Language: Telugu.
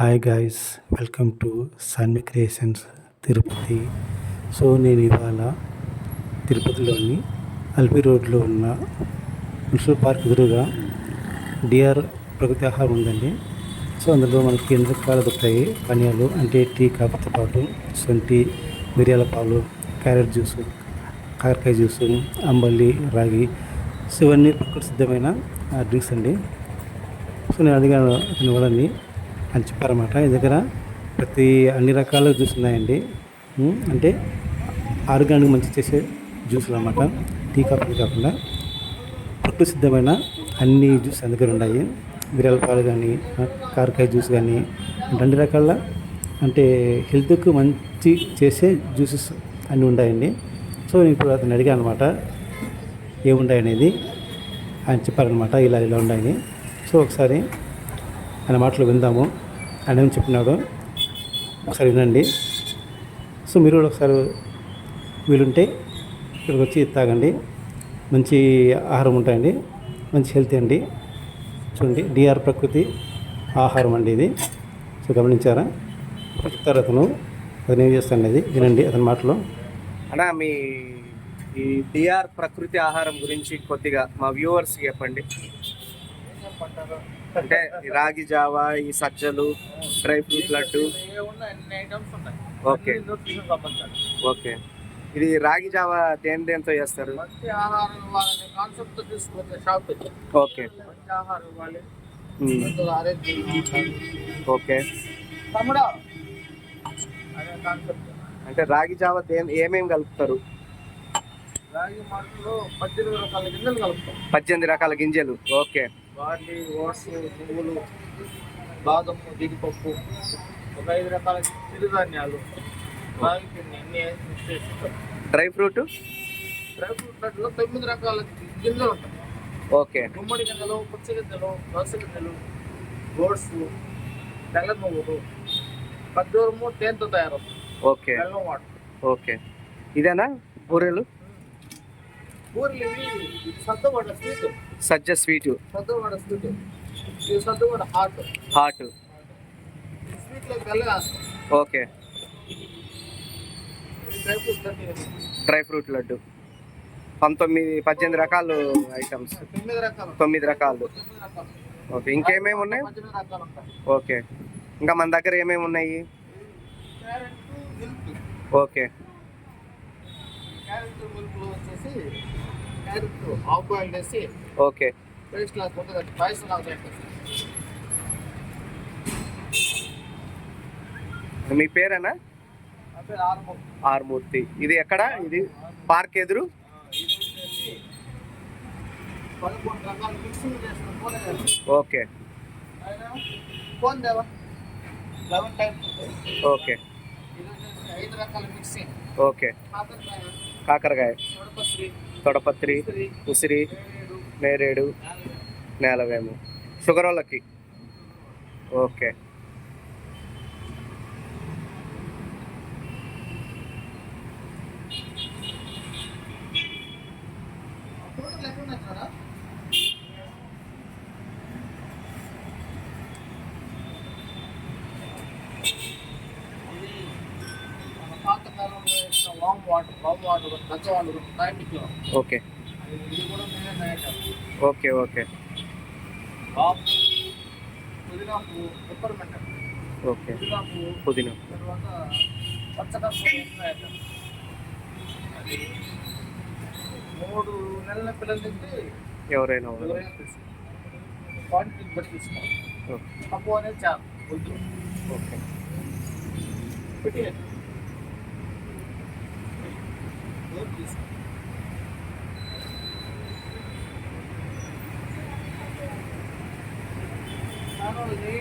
Hi guys welcome to sun creations Tirupati so నేను ఇవాళ తిరుపతిలోని అల్పి రోడ్లో ఉన్న మున్సిపల్ పార్క్ ఎదురుగా డిఆర్ ప్రకృతి ఆహారం ఉందండి. సో అందులో మనకి ఎన్ని రకాలు దొరుకుతాయి. పానీయాలు అంటే టీ కాఫీతో పాటు సొంటి మిరియాల పాలు క్యారెట్ జ్యూస్ కాకరకాయ జ్యూసు అంబలి రాగి. సో ఇవన్నీ ప్రకృతి సిద్ధమైన డ్రింక్స్ అండి. సో నేను అడిగాను అతని వాళ్ళని అని చెప్పారన్నమాట ఈ దగ్గర ప్రతి అన్ని రకాల జ్యూస్ ఉన్నాయండి. అంటే ఆరోగ్యానికి మంచి చేసే జ్యూసులు అనమాట టీ కాఫీ కాకుండా ప్రకృతి సిద్ధమైన అన్ని జ్యూస్ దగ్గర ఉన్నాయి. విరాల పాలు కానీ కారకాయ జ్యూస్ కానీ అంటే అన్ని రకాల అంటే హెల్త్కు మంచి చేసే జ్యూసెస్ అన్నీ ఉన్నాయండి. సో నేను ఇప్పుడు అతను అడిగాను అనమాట ఏముండాయనేది ఆయన చెప్పారనమాట ఇలా ఇలా ఉన్నాయని. సో ఒకసారి ఆయన మాటలు విందాము. అని చెప్పినాడు. ఒకసారి వినండి. సో మీరు కూడా ఒకసారి వీలుంటే ఇక్కడికి వచ్చి తాగండి. మంచి ఆహారం ఉంటాయండి. మంచి హెల్తీ అండి. చూడండి డిఆర్ ప్రకృతి ఆహారం అండి ఇది. సో గమనించారా? చెప్తారు అతను. అతను ఏం చేస్తాను అనేది వినండి అతని మాటలో. అన్నా మీ ఈ డిఆర్ ప్రకృతి ఆహారం గురించి కొద్దిగా మా వ్యూవర్స్ చెప్పండి. అంటే రాగి జావా ఈ సజ్జలు dry fruit laddu. Okay. Okay. ఇది రాగి జావా దేని దేంతో చేస్తారు? ఓకే. ఓకే. అంటే రాగి జావా దేని ఏమేమి కలుపుతారు? పద్దెనిమిది రకాల గింజలు. ఓకే. బార్లీ ఓట్స్ పువ్వులు బాదము జీడిపప్పు ఒక ఐదు రకాల చిరుధాన్యాలు అన్ని మిక్స్ చేసి. Dry fruit? డ్రై ఫ్రూట్ తొమ్మిది రకాల గింజలు ఉంటాయి. ఓకే. గుమ్మడి గింజలు పుచ్చ గింజలు దోస గింజలు ఓట్స్ తెల్ల నువ్వులు ఖర్జూరము తేనెతో తయారవుతుంది ఓకే. బెల్లం వాటర్. ఓకే. ఇదేనా? బూరెలు? సజ్జ బెల్లం వేస్తాం ఓకే. Dry fruit laddu. పంతొమ్మిది పద్దెనిమిది రకాలు ఐటమ్స్. తొమ్మిది రకాలు. తొమ్మిది రకాలు. తొమ్మిది రకాలు. ఓకే ఇంకేమేమి ఉన్నాయి పద్దెనిమిది రకాలు ఉంటాయి. ఓకే. ఇంకా మన దగ్గర ఏమేమి ఉన్నాయి ఓకే. మిల్క్లో వచ్చేసి హాఫ్ బాయిల్ ఓకే. పేస్ట్ లాగా ఉంటుంది. పాయసం లాగా చేస్తాం మీ పేరేనా? ఆర్మూర్తి. ఇది ఎక్కడ? ఇది పార్క్ ఎదురు? ఓకే. ఓకే. ఐదు రకాల మిక్సింగ్ ఓకే. కాకరకాయ తొడపత్రి ఉసిరి నేరేడు. నేలవేము. షుగర్ వాళ్ళకి? ఓకే. టోటల్ ఎక్కడ ఉన్నాయి చూడా ఇది మన పాతకాలంలో వేసిన వామ్ వాటర్ వామ్ వాటర్ టైంలో ఓకే. ఇది కూడా మేమే తయారు ఓకే ఓకే. వామ్ పుదీనా పువ్వు పెప్పర్మెంట్ ఓకే. పుదీనా పువ్వు పుదీనా. తర్వాత పచ్చకర్పూరం తయారు అది మూడు నెలల పిల్లల నుంచి ఎవరైనా క్వాంటిటీని బట్టి తీసుకోవాలి ఓకే. తక్కువ అనేది చాలు. వద్దు ఓకే పెట్టి